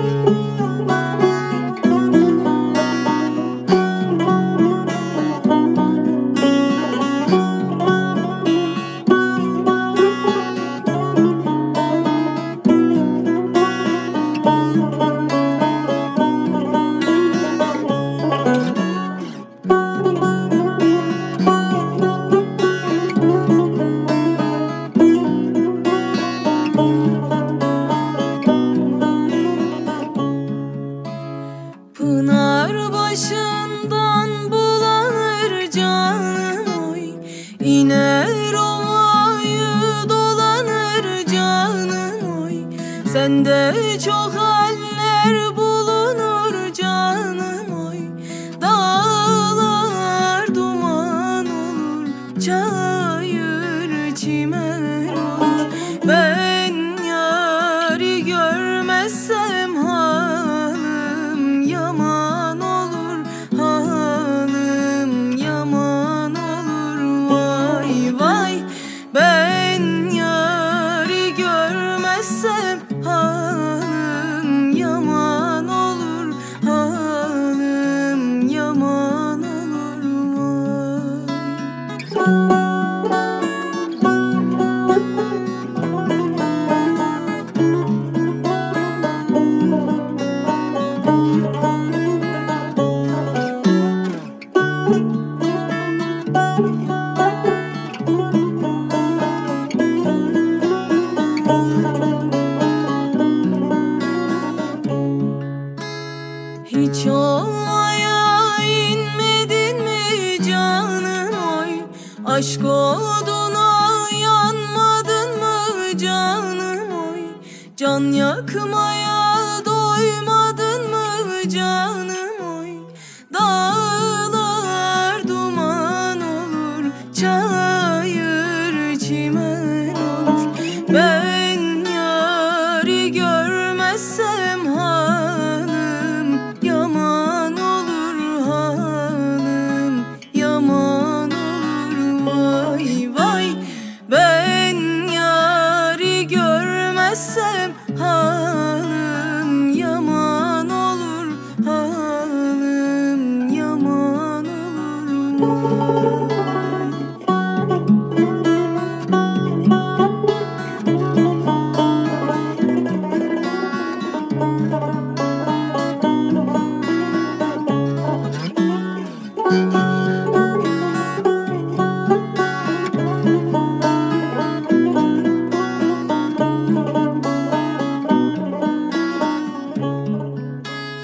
Música Sende çok haller bulunur canım oy. Dağlar duman olur Çayır Aşk oduna yanmadın mı canım oy? Can yakmaya doymadın mı canım oy? Dağlar duman olur Çayır çimen olur. Ben halım yaman olur halım yaman olur?